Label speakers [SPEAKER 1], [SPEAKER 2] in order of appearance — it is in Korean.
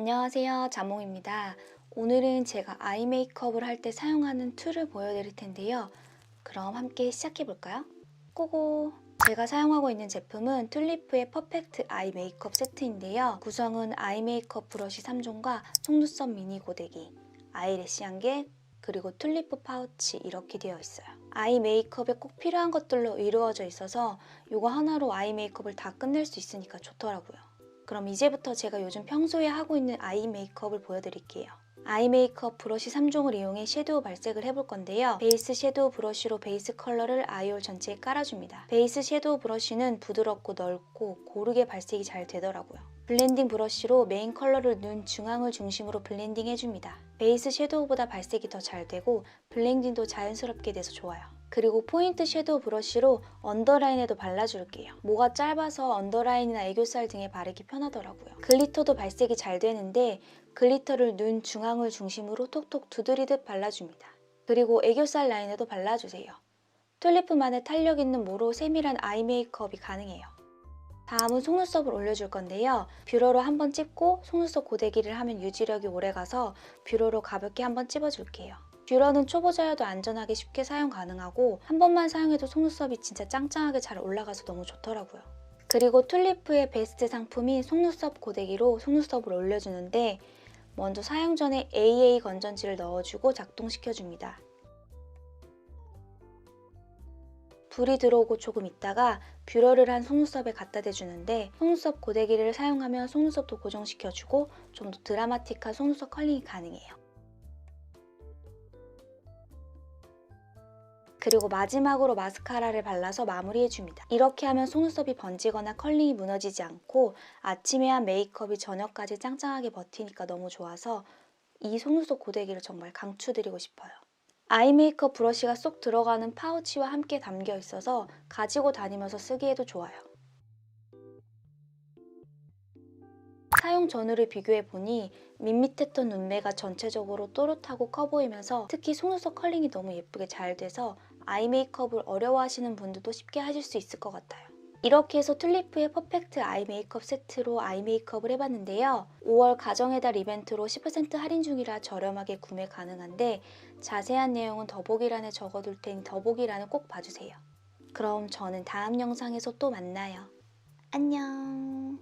[SPEAKER 1] 안녕하세요. 자몽입니다. 오늘은 제가 아이 메이크업을 할 때 사용하는 툴을 보여드릴 텐데요. 그럼 함께 시작해 볼까요? 고고! 제가 사용하고 있는 제품은 튤리프의 퍼펙트 아이 메이크업 세트인데요. 구성은 아이 메이크업 브러쉬 3종과 속눈썹 미니 고데기, 아이래쉬 한 개, 그리고 튤리프 파우치 이렇게 되어 있어요. 아이 메이크업에 꼭 필요한 것들로 이루어져 있어서 이거 하나로 아이 메이크업을 다 끝낼 수 있으니까 좋더라고요. 그럼 이제부터 제가 요즘 평소에 하고 있는 아이 메이크업을 보여드릴게요. 아이 메이크업 브러쉬 3종을 이용해 섀도우 발색을 해볼 건데요. 베이스 섀도우 브러쉬로 베이스 컬러를 아이홀 전체에 깔아줍니다. 베이스 섀도우 브러쉬는 부드럽고 넓고 고르게 발색이 잘 되더라고요. 블렌딩 브러쉬로 메인 컬러를 눈 중앙을 중심으로 블렌딩 해줍니다. 베이스 섀도우보다 발색이 더 잘 되고 블렌딩도 자연스럽게 돼서 좋아요. 그리고 포인트 섀도우 브러쉬로 언더라인에도 발라줄게요. 모가 짧아서 언더라인이나 애교살 등에 바르기 편하더라고요. 글리터도 발색이 잘 되는데 글리터를 눈 중앙을 중심으로 톡톡 두드리듯 발라줍니다. 그리고 애교살 라인에도 발라주세요. 튤리프만의 탄력 있는 모로 세밀한 아이 메이크업이 가능해요. 다음은 속눈썹을 올려줄 건데요. 뷰러로 한번 찝고 속눈썹 고데기를 하면 유지력이 오래가서 뷰러로 가볍게 한번 찝어줄게요. 뷰러는 초보자여도 안전하게 쉽게 사용 가능하고 한 번만 사용해도 속눈썹이 진짜 짱짱하게 잘 올라가서 너무 좋더라고요. 그리고 튤리프의 베스트 상품인 속눈썹 고데기로 속눈썹을 올려주는데 먼저 사용 전에 AA 건전지를 넣어주고 작동시켜줍니다. 불이 들어오고 조금 있다가 뷰러를 한 속눈썹에 갖다 대주는데 속눈썹 고데기를 사용하면 속눈썹도 고정시켜주고 좀 더 드라마틱한 속눈썹 컬링이 가능해요. 그리고 마지막으로 마스카라를 발라서 마무리해줍니다. 이렇게 하면 속눈썹이 번지거나 컬링이 무너지지 않고 아침에 한 메이크업이 저녁까지 짱짱하게 버티니까 너무 좋아서 이 속눈썹 고데기를 정말 강추드리고 싶어요. 아이 메이크업 브러쉬가 쏙 들어가는 파우치와 함께 담겨 있어서 가지고 다니면서 쓰기에도 좋아요. 사용 전후를 비교해보니 밋밋했던 눈매가 전체적으로 또렷하고 커 보이면서 특히 속눈썹 컬링이 너무 예쁘게 잘 돼서 아이 메이크업을 어려워하시는 분들도 쉽게 하실 수 있을 것 같아요. 이렇게 해서 튤리프의 퍼펙트 아이 메이크업 세트로 아이 메이크업을 해봤는데요. 5월 가정의 달 이벤트로 10% 할인 중이라 저렴하게 구매 가능한데 자세한 내용은 더보기란에 적어둘 테니 더보기란을 꼭 봐주세요. 그럼 저는 다음 영상에서 또 만나요. 안녕